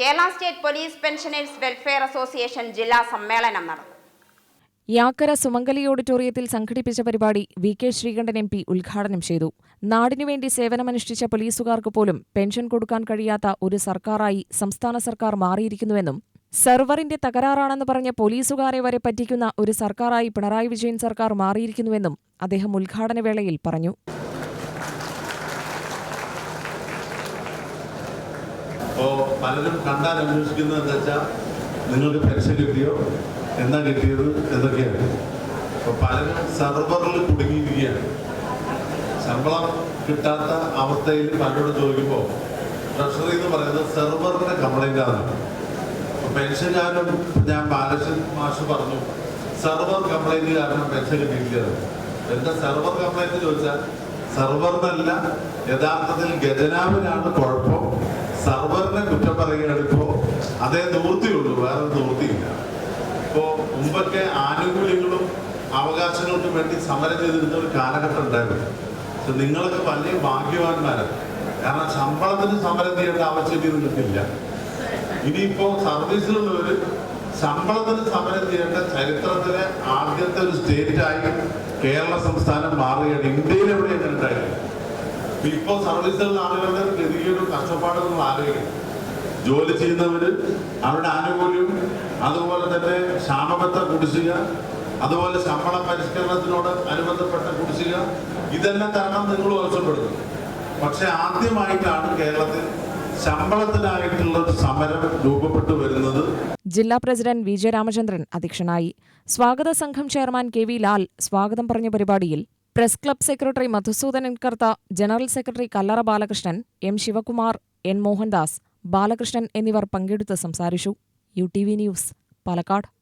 Kerala state police pensioners welfare association ജില്ലാ സമ്മേളനം നടന്നു. യാക്കര സുമംഗലി ഓഡിറ്റോറിയത്തിൽ സംഘടിപ്പിച്ച പരിപാടി V K Sreekandan M P ഉദ്ഘാടനം ചെയ്തു. നാടിനുവേണ്ടി സേവനമനുഷ്ഠിച്ച പോലീസുകാർക്ക് പോലും പെൻഷൻ കൊടുക്കാൻ കഴിയാത്ത ഒരു സർക്കാരായി സംസ്ഥാന സർക്കാർ മാറിയിരിക്കുന്നുവെന്നും സെർവറിന്റെ തകരാറാണെന്ന് പറഞ്ഞ പോലീസുകാരെ വരെ പറ്റിക്കുന്ന ഒരു സർക്കാരായി പിണറായി വിജയൻ സർക്കാർ മാറിയിരിക്കുന്നുവെന്നും അദ്ദേഹം ഉദ്ഘാടന വേളയിൽ പറഞ്ഞു. പലരും കണ്ടാൽ അന്വേഷിക്കുന്നത് എന്താ വെച്ചാൽ നിങ്ങൾക്ക് പെൻഷൻ കിട്ടിയോ? എന്താ കിട്ടിയത് എന്തൊക്കെയാണ് അപ്പോൾ പലരും സെർവറിൽ കുടുങ്ങിയിരിക്കുകയാണ്. ശമ്പളം കിട്ടാത്ത അവസ്ഥയിൽ പലരോട് ചോദിക്കുമ്പോൾ ട്രഷറി എന്ന് പറയുന്നത് സെർവറിന്റെ കംപ്ലൈന്റ് ആണ്. പെൻഷൻ കാരണം ഞാൻ ബാലകൃഷ്ണൻ മാഷ് പറഞ്ഞു സെർവർ കംപ്ലൈന്റ് കാരണം പെൻഷൻ കിട്ടിയിട്ടില്ല എന്താ സെർവർ കംപ്ലൈന്റ് ചോദിച്ചാൽ സെർവറിനല്ല യഥാർത്ഥത്തിൽ ഗജനാവിനാണ് കുഴപ്പം. ഇപ്പോ അതേ നിവൃത്തിയുള്ളൂ വേറെ നിവൃത്തിയില്ല. ഇപ്പോ മുമ്പൊക്കെ ആനുകൂല്യങ്ങളും അവകാശങ്ങൾക്കും വേണ്ടി സമരം ചെയ്തിരുന്ന ഒരു കാലഘട്ടം ഉണ്ടായിരുന്നു. പക്ഷെ നിങ്ങളൊക്കെ വലിയ ഭാഗ്യവാന്മാരാണ് കാരണം ശമ്പളത്തിന് സമരം ചെയ്യേണ്ട ആവശ്യം നിങ്ങൾക്കില്ല. ഇനിയിപ്പോ സർവീസിലുള്ളവര് ശമ്പളത്തിന് സമരം ചെയ്യേണ്ട ചരിത്രത്തിലെ ആദ്യത്തെ ഒരു സ്റ്റേറ്റ് ആയി കേരള സംസ്ഥാനം മാറുകയാണ്. ഇന്ത്യയിൽ എവിടെ ഉണ്ടായിരുന്നു ഇപ്പോ സർവീസിലുള്ള ആളുകളുടെ ഗതികേടും കഷ്ടപ്പാടും ആലോചിക്കണം ജോലി ചെയ്യുന്നവര് അവരുടെ ആനുകൂല്യം അതുപോലെ തന്നെ ക്ഷാമബത്ത കുടിശ്ശിക അതുപോലെ ശമ്പള പരിഷ്കരണത്തിനോട് അനുബന്ധപ്പെട്ട കുടിശ്ശിക. ഇതെല്ലാം കാരണം നിങ്ങൾ ആവശ്യപ്പെടുന്നു പക്ഷെ ആദ്യമായിട്ടാണ് കേരളത്തിൽ ശമ്പളത്തിനായിട്ടുള്ള സമരം രൂപപ്പെട്ടു വരുന്നത്. ജില്ലാ പ്രസിഡന്റ് വി ജെ രാമചന്ദ്രൻ അധ്യക്ഷനായി. സ്വാഗത സംഘം ചെയർമാൻ കെ വി ലാൽ സ്വാഗതം പറഞ്ഞ പരിപാടിയിൽ press club secretary Madhusoodanan Kartha general secretary Kallara Balakrishnan M Sivakumar N Mohandas Balakrishnan എന്നിവർ പങ്കെടുത്ത് സംസാരിച്ചു. U T V news Palakkad.